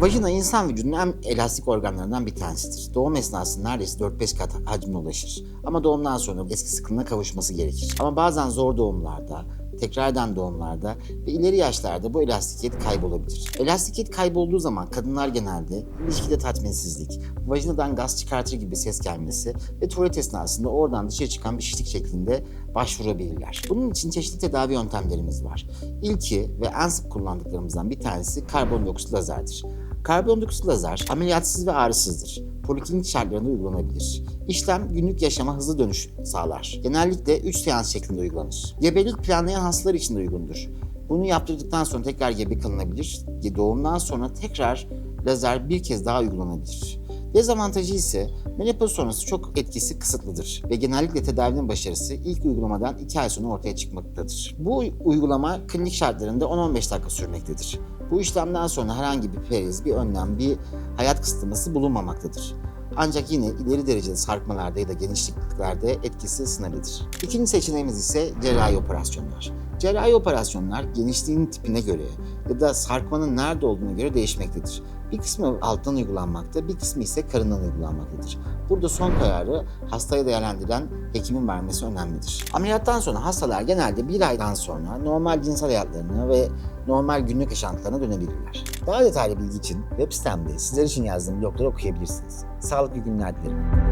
Vajina insan vücudunun en elastik organlarından bir tanesidir. Doğum esnasında neredeyse 4-5 kat hacmine ulaşır. Ama doğumdan sonra eski sıklığına kavuşması gerekir. Ama bazen zor doğumlarda, tekrar eden doğumlarda ve ileri yaşlarda bu elastikiyet kaybolabilir. Elastikiyet kaybolduğu zaman kadınlar genelde ilişkide tatminsizlik, vajinadan gaz çıkartır gibi ses gelmesi ve tuvalet esnasında oradan dışarı çıkan bir şişlik şeklinde başvurabilirler. Bunun için çeşitli tedavi yöntemlerimiz var. İlki ve en sık kullandıklarımızdan bir tanesi karbondioksit lazerdir. Karbondioksit lazer ameliyatsız ve ağrısızdır. Poliklinik şartlarında uygulanabilir. İşlem günlük yaşama hızlı dönüş sağlar. Genellikle 3 seans şeklinde uygulanır. Gebelik planlayan hastalar için de uygundur. Bunu yaptırdıktan sonra tekrar gebe kalınabilir. Doğumdan sonra tekrar lazer bir kez daha uygulanabilir. Dezavantajı ise menopoz sonrası çok etkisi kısıtlıdır ve genellikle tedavinin başarısı ilk uygulamadan 2 ay sonra ortaya çıkmaktadır. Bu uygulama klinik şartlarında 10-15 dakika sürmektedir. Bu işlemden sonra herhangi bir periz, bir önlem, bir hayat kısıtlaması bulunmamaktadır. Ancak yine ileri derecede sarkmalarda ya da genişliklerde etkisi sınırlıdır. İkinci seçeneğimiz ise cerrahi operasyonlar. Cerrahi operasyonlar genişliğin tipine göre ya da sarkmanın nerede olduğuna göre değişmektedir. Bir kısmı alttan uygulanmakta, bir kısmı ise karından uygulanmaktadır. Burada son kararı hastaya değerlendiren hekimin vermesi önemlidir. Ameliyattan sonra hastalar genelde bir aydan sonra normal cinsel hayatlarına ve normal günlük yaşantılarına dönebilirler. Daha detaylı bilgi için web sitemde sizler için yazdığım blogları okuyabilirsiniz. Sağlıklı günler dilerim.